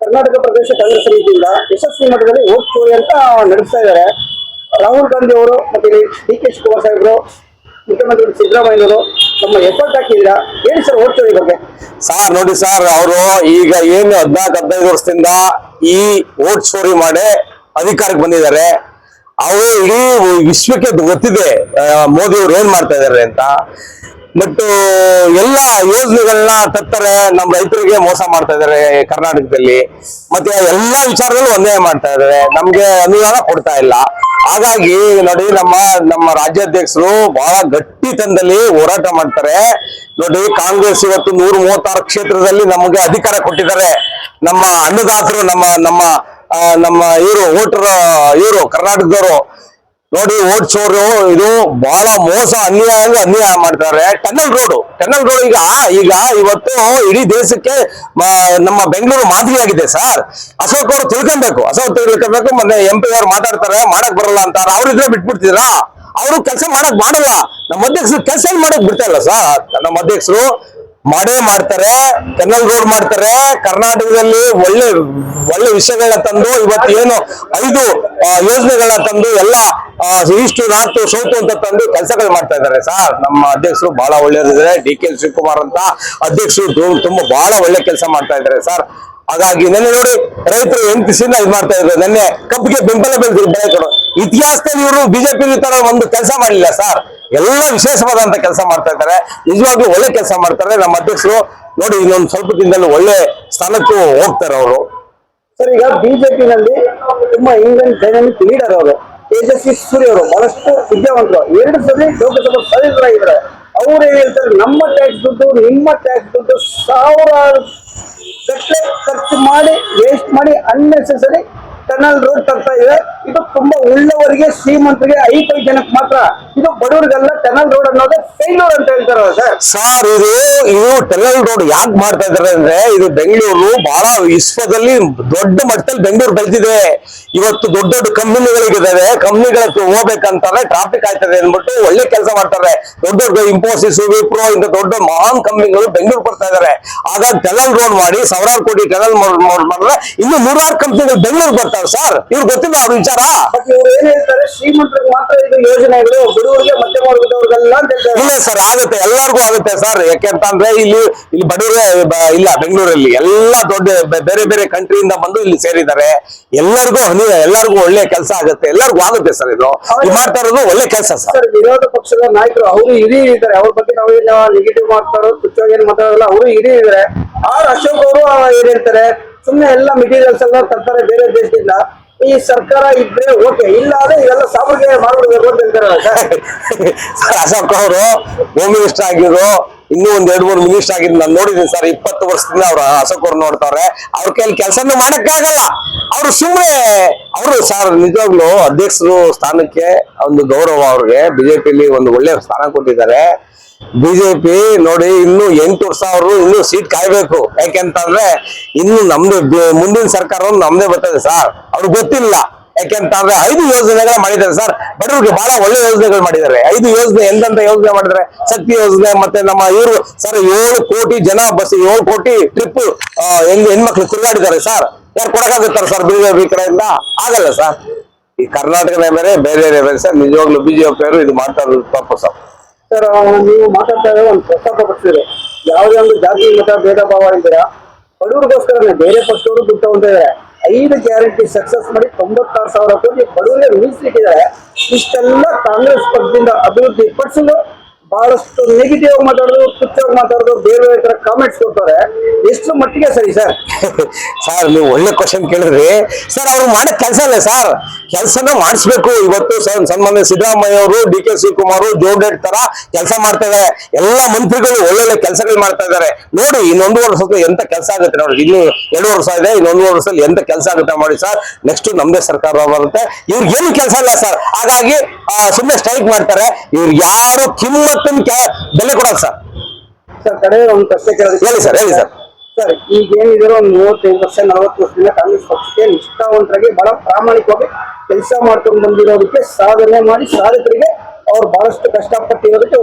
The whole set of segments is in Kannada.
ಕರ್ನಾಟಕ ಪ್ರದೇಶ ಕಾಂಗ್ರೆಸ್ ಸಮಿತಿಯಿಂದ ಯಶಸ್ವಿ ಮಟ್ಟದಲ್ಲಿ ಓಟ್ ಚೋರಿ ಅಂತ ನಡೆಸ್ತಾ ಇದ್ದಾರೆ. ರಾಹುಲ್ ಗಾಂಧಿ ಅವರು ಮತ್ತೆ ಡಿ ಕೆ ಶಿವಕುಮಾರ್ ಸಾಹೇಬರು, ಮುಖ್ಯಮಂತ್ರಿ ಸಿದ್ದರಾಮಯ್ಯನವರು ತಮ್ಮ ಎಫರ್ಟ್ ಹಾಕಿದ್ದೀರಾ? ಹೇಳಿ ಸರ್ ಓಟ್ ಚೋರಿ ಬಗ್ಗೆ? ಸಾರ್ ನೋಡಿ ಸರ್ ಅವರು ಈಗ ಏನು ಹದ್ನಾಲ್ಕು, ಹದಿನೈದು ವರ್ಷದಿಂದ ಈ ಓಟ್ ಚೋರಿ ಮಾಡಿ ಅಧಿಕಾರಕ್ಕೆ ಬಂದಿದ್ದಾರೆ. ಅವರು ಇಡೀ ವಿಶ್ವಕ್ಕೆ ಗೊತ್ತಿದೆ ಮೋದಿ ಅವರು ಏನ್ ಮಾಡ್ತಾ ಇದಾರೆ ಅಂತ. ಬಟ್ ಎಲ್ಲ ಯೋಜನೆಗಳನ್ನ ತತ್ತರೆ ನಮ್ಮ ರೈತರಿಗೆ ಮೋಸ ಮಾಡ್ತಾ ಇದಾರೆ ಕರ್ನಾಟಕದಲ್ಲಿ. ಮತ್ತೆ ಎಲ್ಲಾ ವಿಚಾರದಲ್ಲೂ ಒಂದೇ ಮಾಡ್ತಾ ಇದ್ದಾರೆ ನಮ್ಗೆ ಅನುದಾನ ಕೊಡ್ತಾ ಇಲ್ಲ. ಹಾಗಾಗಿ ನೋಡಿ, ನಮ್ಮ ನಮ್ಮ ರಾಜ್ಯಾಧ್ಯಕ್ಷರು ಬಹಳ ಗಟ್ಟಿ ತಂದಲ್ಲಿ ಹೋರಾಟ ಮಾಡ್ತಾರೆ. ನೋಡಿ, ಕಾಂಗ್ರೆಸ್ ಇವತ್ತು ನೂರ ಮೂವತ್ತಾರು ಕ್ಷೇತ್ರದಲ್ಲಿ ನಮಗೆ ಅಧಿಕಾರ ಕೊಟ್ಟಿದ್ದಾರೆ. ನಮ್ಮ ಅನ್ನದಾತರು, ನಮ್ಮ ನಮ್ಮ ನಮ್ಮ ಇವರು, ವೋಟರ್, ಇವರು, ಕರ್ನಾಟಕದವರು. ನೋಡಿ ಓಡ್ಸೋರು ಇದು ಬಹಳ ಮೋಸ, ಅನ್ಯಾಯ ಅಂದ್ರೆ ಅನ್ಯಾಯ ಮಾಡ್ತಾರೆ. ಟನಲ್ ರೋಡ್ ಟನಲ್ ರೋಡ್ ಈಗ ಈಗ ಇವತ್ತು ಇಡೀ ದೇಶಕ್ಕೆ ನಮ್ಮ ಬೆಂಗಳೂರು ಮಾದರಿಯಾಗಿದೆ ಸರ್. ಅಶೋಕ್ ಅವರು ತಿಳ್ಕೊಬೇಕು, ಅಶೋಕ್ ತಿಳ್ಕೊಬೇಕು, ಮೊನ್ನೆ ಎಂ ಪಿ ಅವರು ಮಾತಾಡ್ತಾರೆ, ಮಾಡಕ್ ಬರಲ್ಲ ಅಂತಾರ. ಅವ್ರಿದ್ರೆ ಬಿಟ್ಬಿಡ್ತೀರಾ? ಅವರು ಕೆಲಸ ಮಾಡಕ್ ಮಾಡಲ್ಲ. ನಮ್ಮ ಅಧ್ಯಕ್ಷರು ಕೆಲಸ ಮಾಡಕ್ ಬಿಡ್ತಾ ಸರ್. ನಮ್ಮ ಅಧ್ಯಕ್ಷರು ಮಾಡೇ ಮಾಡ್ತಾರೆ ಕೆನಲ್ ರೋಡ್ ಮಾಡ್ತಾರೆ. ಕರ್ನಾಟಕದಲ್ಲಿ ಒಳ್ಳೆ ಒಳ್ಳೆ ವಿಷಯಗಳನ್ನ ತಂದು ಇವತ್ತು ಏನು ಐದು ಯೋಜನೆಗಳನ್ನ ತಂದು ಎಲ್ಲ ಈಸ್ಟ್ ನಾಟು ಸೌತು ಅಂತ ತಂದು ಕೆಲಸಗಳು ಮಾಡ್ತಾ ಇದ್ದಾರೆ. ಸರ್, ನಮ್ಮ ಅಧ್ಯಕ್ಷರು ಬಹಳ ಒಳ್ಳೆಯದಿದ್ದಾರೆ ಡಿ ಕೆ ಶಿವಕುಮಾರ್ ಅಂತ ಅಧ್ಯಕ್ಷರು ತುಂಬಾ ಬಹಳ ಒಳ್ಳೆ ಕೆಲಸ ಮಾಡ್ತಾ ಇದ್ದಾರೆ, ಸರ್. ಹಾಗಾಗಿ ನೆನ್ನೆ ನೋಡಿ ರೈತರು ಎಂಟಿಸಿನ ಇದು ಮಾಡ್ತಾ ಇದ್ರು. ನೆನ್ನೆ ಕಬ್ಬಿಗೆ ಬೆಂಬಲ ಬೆಳೆದ್ರು ಬೆಳೆಗಳು ಇತಿಹಾಸದಲ್ಲಿ ಇವರು ಬಿಜೆಪಿ ತರ ಒಂದು ಕೆಲಸ ಮಾಡಲಿಲ್ಲ ಸರ್. ಎಲ್ಲ ವಿಶೇಷವಾದಂತ ಕೆಲಸ ಮಾಡ್ತಾ ಇದ್ದಾರೆ. ನಿಜವಾಗ್ಲೂ ಒಳ್ಳೆ ಕೆಲಸ ಮಾಡ್ತಾರೆ ನಮ್ಮ ಅಧ್ಯಕ್ಷರು ನೋಡಿ ಇನ್ನೊಂದು ಸ್ವಲ್ಪ ದಿನದಲ್ಲಿ ಒಳ್ಳೆ ಸ್ಥಾನಕ್ಕೂ ಹೋಗ್ತಾರೆ ಅವರು. ಸರ್, ಈಗ ಬಿಜೆಪಿನಲ್ಲಿ ತುಂಬಾ ಇಂಡಿಯನ್ ಲೀಡರ್ ಅವರು. ತೇಜಸ್ವಿ ಸೂರ್ಯ ಅವರು ಬಹಳಷ್ಟು ವಿದ್ಯಾವಂತರು. ಎರಡು ಸರಿ ಲೋಕಸಭಾ ಸದಸ್ಯರಾಗಿದ್ದಾರೆ. ಅವ್ರು ಏನ್ ಹೇಳ್ತಾರೆ, ನಮ್ಮ ಟ್ಯಾಕ್ಸ್ ದುಡ್ಡು, ನಿಮ್ಮ ಟ್ಯಾಕ್ಸ್ ದುಡ್ಡು ಸಾವಿರಾರು ಗಟ್ಟಲೆ ಖರ್ಚು ಮಾಡಿ ವೇಸ್ಟ್ ಮಾಡಿ ಅನ್ನೆಸೆಸರಿ ಟನಲ್ ರೋಡ್ ತರ್ತಾ ಇದೆ ಇದು ತುಂಬಾ ಉಳ್ಳವರಿಗೆ ಶ್ರೀಮಂತರಿಗೆ ಐದೈದು ಜನಕ್ಕೆ ಮಾತ್ರ ಇದು ಬಡವರಿಗೆಲ್ಲ ಟನಲ್ ರೋಡ್ ಅನ್ನೋದು ಫೇಲ್ಯೂರ್ ಅಂತ ಹೇಳ್ತಾರೆ ಸರ್ ಸರ್ ಇದು ಇದು ಟನಲ್ ರೋಡ್ ಯಾಕೆ ಮಾಡ್ತಾ ಇದಾರೆ ಅಂದ್ರೆ ಇದು ಬೆಂಗಳೂರು ಬಹಳ ವಿಶ್ವದಲ್ಲಿ ದೊಡ್ಡ ಮಟ್ಟದಲ್ಲಿ ಬೆಂಗಳೂರು ಬೆಳೆದಿದೆ ಇವತ್ತು ದೊಡ್ಡ ದೊಡ್ಡ ಕಂಪನಿಗಳಿಗಿದ್ದಾವೆ ಕಂಪನಿಗಳ ಹೋಗ್ಬೇಕಂತಾರೆ ಟ್ರಾಫಿಕ್ ಆಯ್ತದೆ ಅಂದ್ಬಿಟ್ಟು ಒಳ್ಳೆ ಕೆಲಸ ಮಾಡ್ತಾರೆ ದೊಡ್ಡ ದೊಡ್ಡ ಇಂಫೋಸಿಸ್ ವಿಪ್ರೋ ಇಂತ ದೊಡ್ಡ ಮಹಾನ್ ಕಂಪನಿಗಳು ಬೆಂಗಳೂರು ಬರ್ತಾ ಇದಾರೆ ಆಗ ಟನಲ್ ರೋಡ್ ಮಾಡಿ ಸಾವಿರಾರು ಕೋಟಿ ಟನಲ್ ಮಾಡಿದ್ರೆ ಇನ್ನು ನೂರಾರು ಕಂಪನಿಗಳು ಬೆಂಗಳೂರು ಬರ್ತಾವೆ ಸರ್. ಇವ್ರು ಗೊತ್ತಿಲ್ಲ ಅವ್ರ ವಿಚಾರ. ಬಟ್ ಇವ್ರು ಏನ್ ಹೇಳ್ತಾರೆ? ಶ್ರೀಮಂತರಿಗೆ ಮಾತ್ರ ಇದು ಯೋಜನೆಗಳು ಬಡವರಿಗೆ ಮಧ್ಯಮ ವರ್ಗದವ್ರಿಗೆಲ್ಲ ಅಂತ ಹೇಳ್ತಾರೆ. ಇಲ್ಲ ಸರ್ ಆಗುತ್ತೆ. ಎಲ್ಲರಿಗೂ ಆಗುತ್ತೆ ಸರ್. ಯಾಕೆಂತಂದ್ರೆ ಇಲ್ಲಿ ಇಲ್ಲಿ ಬಡವರೇ ಇಲ್ಲ ಬೆಂಗಳೂರಲ್ಲಿ ಎಲ್ಲಾ ದೊಡ್ಡ ಬೇರೆ ಬೇರೆ ಕಂಟ್ರಿಯಿಂದ ಬಂದು ಇಲ್ಲಿ ಸೇರಿದ್ದಾರೆ. ಎಲ್ಲರಿಗೂ ಎಲ್ಲರಿಗೂ ಒಳ್ಳೆ ಕೆಲಸ ಆಗುತ್ತೆ. ಎಲ್ಲರಿಗೂ ಆಗುತ್ತೆ ಸರ್ ಇದು. ಇದು ಮಾಡ್ತಾ ಇರೋದು ಒಳ್ಳೆ ಕೆಲಸ ಸರ್. ವಿರೋಧ ಪಕ್ಷದ ನಾಯಕರು ಅವರು ಇಡೀ ಇದ್ದಾರೆ. ಅವ್ರ ಬಗ್ಗೆ ನಾವು ಏನು ನೆಗೆಟಿವ್ ಮಾಡ್ತಾರೋ ತುಚ್ಛವಾಗಿ ಏನ್ ಮಾತಾಡೋಲ್ಲ ಅವರು ಇಡೀ ಇದ್ದಾರೆ. ಆರ್ ಅಶೋಕ್ ಅವರು ಏನ್ ಹೇಳ್ತಾರೆ? ಸುಮ್ಮನೆ ಎಲ್ಲ ಮೆಟೀರಿಯಲ್ಸ್ ಎಲ್ಲ ತರ್ತಾರೆ, ಬೇರೆ ದೇಶದಿಂದ. ಈ ಸರ್ಕಾರ ಇದ್ರೆ ಓಕೆ ಇಲ್ಲ ಅಂದ್ರೆ ಇವೆಲ್ಲ ಸಾರಿಗೆ ಮಾಡ್ಬಿಡ್ಬೇಕು ಅಂತ ಅಶೋಕ್ ಅವರು ಹೋಮ್ ಮಿನಿಸ್ಟರ್ ಆಗಿದ್ರು, ಇನ್ನೂ ಒಂದ್ ಎರಡ್ ಮೂರು ಮಿನಿಸ್ಟರ್ ಆಗಿದ್ ನಾನು ನೋಡಿದ್ದೀನಿ ಸರ್, ಇಪ್ಪತ್ತು ವರ್ಷದಿಂದ ಅವ್ರ ಅಶೋಕ್ ಅವ್ರು ನೋಡ್ತಾವ್ರೆ. ಅವ್ರ ಕೈಲಿ ಕೆಲಸನೂ ಮಾಡಕ್ಕಾಗಲ್ಲ ಅವ್ರು ಸುಮ್ಮನೆ ಅವರು ಸರ್, ನಿಜವಾಗ್ಲೂ ಅಧ್ಯಕ್ಷರು ಸ್ಥಾನಕ್ಕೆ ಒಂದು ಗೌರವ ಅವ್ರಿಗೆ. ಬಿಜೆಪಿಲಿ ಒಂದು ಒಳ್ಳೆ ಸ್ಥಾನ ಕೊಟ್ಟಿದ್ದಾರೆ. ಬಿಜೆಪಿ ನೋಡಿ ಇನ್ನು ಎಂಟು ವರ್ಷ ಅವರು ಇನ್ನು ಸೀಟ್ ಕಾಯ್ಬೇಕು. ಯಾಕೆಂತಂದ್ರೆ ಇನ್ನು ನಮ್ದು ಮುಂದಿನ ಸರ್ಕಾರ ನಮ್ದೇ ಬರ್ತದೆ ಸರ್. ಅವ್ರಿಗೆ ಗೊತ್ತಿಲ್ಲ. ಯಾಕೆಂತಂದ್ರೆ ಐದು ಯೋಜನೆಗಳ ಮಾಡಿದ್ದಾರೆ ಸರ್. ಬಡವರಿಗೆ ಬಹಳ ಒಳ್ಳೆ ಯೋಜನೆಗಳು ಮಾಡಿದ್ದಾರೆ. ಐದು ಯೋಜನೆ ಎಂದಂತ ಯೋಜನೆ ಮಾಡಿದ್ದಾರೆ? ಶಕ್ತಿ ಯೋಜನೆ ಮತ್ತೆ ನಮ್ಮ ಇವರು ಸರ್ ಏಳು ಕೋಟಿ ಜನ ಬಸ್, ಏಳು ಕೋಟಿ ಟ್ರಿಪ್ ಹೆಂಗ್ ಹೆಣ್ಮಕ್ಳು ತಿರುಗಾಡಿದ್ದಾರೆ ಸರ್. ಯಾರು ಕೊಡಕಾಗುತ್ತಾರೆ ಸರ್ ಬಿಜೆಪಿ ಕಡೆಯಿಂದ? ಆಗಲ್ಲ ಸರ್. ಈ ಕರ್ನಾಟಕದ ಬೇರೆ ಬೇರೆ ಬೇರೆ ಸರ್, ನಿಜವಾಗ್ಲೂ ಬಿಜೆಪಿಯವರು ಇದು ಮಾಡ್ತಾ ಇರೋದು ತಪ್ಪು ಸರ್. ಸರ್, ನೀವು ಮಾತಾಡ್ತಾ ಇರೋ ಒಂದು ಪ್ರಸ್ತಾಪ ಪಡಿಸಿದ್ರೆ ಯಾವುದೇ ಒಂದು ಜಾತಿ, ಮತ, ಭೇದ, ಭಾವ ಇದ್ದೀರಾ ಬಡವರಿಗೋಸ್ಕರನೇ ಬೇರೆ ಪಕ್ಷವರು ದುಡ್ಡು ತಗೊಂಡಿದ್ದಾರೆ ಐದು ಗ್ಯಾರಂಟಿ ಸಕ್ಸಸ್ ಮಾಡಿ ತೊಂಬತ್ತಾರು ಸಾವಿರ ಕೋಟಿ ಬಡವರಿಗೆ ಮೀಸಲಿಟ್ಟಿದ್ದಾರೆ ಇಷ್ಟೆಲ್ಲ ಕಾಂಗ್ರೆಸ್ ಪಕ್ಷದಿಂದ ಅಭಿವೃದ್ಧಿ ಪಡಿಸಲು ಬಹಳಷ್ಟು ನೆಗೆಟಿವ್ ಆಗಿ ಮಾತಾಡೋದು ಕುಚ್ಚಾಗಿ ಮಾತಾಡೋದು ಬೇರೆ ಬೇರೆ ತರ ಕಾಮೆಂಟ್ಸ್ ಕೊಡ್ತಾರೆ. ಎಷ್ಟು ಮಟ್ಟಿಗೆ ಸರಿ, ಸರ್? ಸರ್, ನೀವು ಒಳ್ಳೆ ಕ್ವಶನ್ ಕೇಳಿದ್ರಿ. ಸರ್, ಅವ್ರು ಮಾಡೋ ಕೆಲಸ ಇಲ್ಲ ಸರ್. ಕೆಲಸನ ಮಾಡಿಸ್ಬೇಕು. ಇವತ್ತು ಸನ್ಮಾನ್ಯ ಸಿದ್ದರಾಮಯ್ಯ ಅವರು ಡಿ ಕೆ ಶಿವಕುಮಾರ್ ಜೋಡೆಟ್ ತರ ಕೆಲಸ ಮಾಡ್ತಾ ಇದಾರೆ. ಎಲ್ಲ ಮಂತ್ರಿಗಳು ಒಳ್ಳೊಳ್ಳೆ ಕೆಲಸಗಳು ಮಾಡ್ತಾ ಇದಾರೆ. ನೋಡಿ ಇನ್ನೊಂದು ವರ್ಷ ಎಂತ ಕೆಲಸ ಆಗುತ್ತೆ ನೋಡಿ. ಇನ್ನು ಎರಡು ವರ್ಷ ಇದೆ ಇನ್ನೊಂದು ವರ್ಷದಲ್ಲಿ ಎಂತ ಕೆಲಸ ಆಗುತ್ತೆ ಮಾಡಿ ಸರ್. ನೆಕ್ಸ್ಟ್ ನಮ್ದೇ ಸರ್ಕಾರ ಬರುತ್ತೆ. ಇವ್ರಿಗೆ ಏನು ಕೆಲಸ ಇಲ್ಲ ಸರ್. ಹಾಗಾಗಿ ಸುಮ್ಮನೆ ಸ್ಟ್ರೈಕ್ ಮಾಡ್ತಾರೆ. ಇವ್ರು ಯಾರು ಕಿಮ್ಮತ್ತಿನ ಬೆಲೆ ಕೊಡಲ್ಲ ಸರ್. ಸರ್ ಕಡೆ ಒಂದು ಪ್ರಶ್ನೆ ಕೇಳಿ ಹೇಳಿ ಸರ್, ಹೇಳಿ ಸರ್. ಸರ್, ಈಗ ಏನಿದ್ರು ಒಂದು ಮೂವತ್ತೈದು ವರ್ಷ, ನಲವತ್ತು ವರ್ಷದಿಂದ ಕಾಂಗ್ರೆಸ್ ಪಕ್ಷಕ್ಕೆ ನಿಷ್ಠಾವಂತರಾಗಿ ಬಹಳ ಪ್ರಾಮಾಣಿಕವಾಗಿ ಕೆಲಸ ಮಾಡ್ಕೊಂಡು ಬಂದಿರೋದಕ್ಕೆ ಸಾಧನೆ ಮಾಡಿ ಸಾಧಕರಿಗೆ ಅವ್ರು ಬಹಳಷ್ಟು ಕಷ್ಟಪಟ್ಟಿರೋದಕ್ಕೆ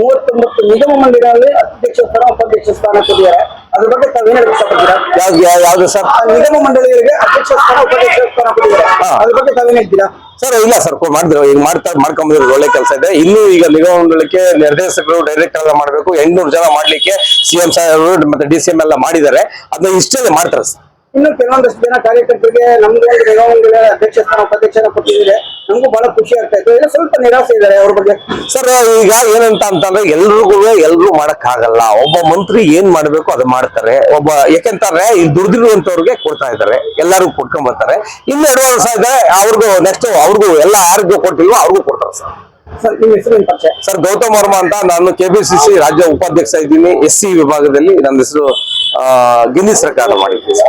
ಮೂವತ್ತೊಂಬತ್ತು ನಿಗಮ ಮಂಡಳಿಗಳಲ್ಲಿ ಅಧ್ಯಕ್ಷ ಸ್ಥಾನ, ಉಪಾಧ್ಯಕ್ಷ ಸ್ಥಾನ ಕೊಟ್ಟಿದ್ದಾರೆ. ಅದ್ರ ಬಗ್ಗೆ ತಾವೇನು ಹೇಳಕ್ ಇಷ್ಟಪಡ್ತೀರಾ ಯಾವ್ದು ಯಾವ್ದು ಸರ್? ನಿಗಮ ಮಂಡಳಿಗಳಿಗೆ ಅಧ್ಯಕ್ಷ ಸ್ಥಾನ ಉಪಾಧ್ಯಕ್ಷ ಸ್ಥಾನ ಕೊಟ್ಟಿದ್ದಾರೆ. ಅದ್ರ ಬಗ್ಗೆ ತಾವೇನ್ ಹೇಳ್ತೀರಾ? ಸರ್ ಇಲ್ಲ ಸರ್ ಮಾಡಿದ್ರು ಈಗ ಮಾಡ್ತಾ ಮಾಡ್ಕೊಂಬಂದಿರೋದು ಒಳ್ಳೆ ಕೆಲಸ ಇದೆ. ಇನ್ನು ಈಗ ನಿಗಮ ಮಂಡಳಕ್ಕೆ ನಿರ್ದೇಶಕರು ಡೈರೆಕ್ಟರ್ ಎಲ್ಲ ಮಾಡಬೇಕು. ಎಂಟ್ನೂರು ಜನ ಮಾಡ್ಲಿಕ್ಕೆ ಸಿಎಂ ಸಾಹೇಬರು ಮತ್ತೆ ಡಿ ಸಿ ಎಂ ಎಲ್ಲ ಮಾಡಿದ್ದಾರೆ. ಅದನ್ನ ಇಷ್ಟೇ ಮಾಡ್ತಾರೆ ಸರ್. ಇನ್ನು ಕೆಲವೊಂದಷ್ಟು ಜನ ಕಾರ್ಯಕರ್ತರಿಗೆ ನಮ್ದು ಒಂದು ಮಂಡಳಿ ಅಧ್ಯಕ್ಷ ಸ್ಥಾನ ಉಪಾಧ್ಯಕ್ಷರ ಕೊಟ್ಟಿದ್ದಾರೆ ನಮಗೂ ಬಹಳ ಖುಷಿ ಆಗ್ತಾ ಇತ್ತು. ಇಲ್ಲ ಸ್ವಲ್ಪ ನಿರಾಸೆ ಇದ್ದಾರೆ ಅವ್ರ ಬಗ್ಗೆ. ಸರ್ ಈಗ ಏನಂತ ಅಂತಂದ್ರೆ ಎಲ್ರಿಗೂ ಎಲ್ರು ಮಾಡಕ್ ಆಗಲ್ಲ ಒಬ್ಬ ಮಂತ್ರಿ ಏನ್ ಮಾಡ್ಬೇಕು ಅದು ಮಾಡ್ತಾರೆ. ಒಬ್ಬ ಯಾಕೆಂತಾರೆ ಈ ದುಡ್ದಿರುವಂತವ್ರಿಗೆ ಕೊಡ್ತಾ ಇದ್ದಾರೆ. ಎಲ್ಲರಿಗೂ ಕೊಟ್ಕೊಂಡ್ ಬರ್ತಾರೆ. ಇನ್ನು ಎರಡು ವರ್ಷ ಇದೆ ಅವ್ರಿಗೂ ನೆಕ್ಸ್ಟ್ ಅವ್ರಿಗೂ ಎಲ್ಲ ಯಾರಿಗೂ ಕೊಟ್ಟಿಲ್ವೋ ಅವ್ರಿಗೂ ಕೊಡ್ತಾರೆ ಸರ್. ಸರ್ ನಿಮ್ಮ ಹೆಸರು ನಿಮ್ಮ ಪರಿಚಯ? ಸರ್ ಗೌತಮ್ ವರ್ಮ ಅಂತ ನಾನು ಕೆಬಿಸಿಸಿ ರಾಜ್ಯ ಉಪಾಧ್ಯಕ್ಷ ಇದ್ದೀನಿ. ಎಸ್ ಸಿ ವಿಭಾಗದಲ್ಲಿ ನನ್ನ ಹೆಸರು ಗಿನ್ನಿಸ್ ರೆಕಾರ್ಡ್ ಮಾಡಿದ್ದೀನಿ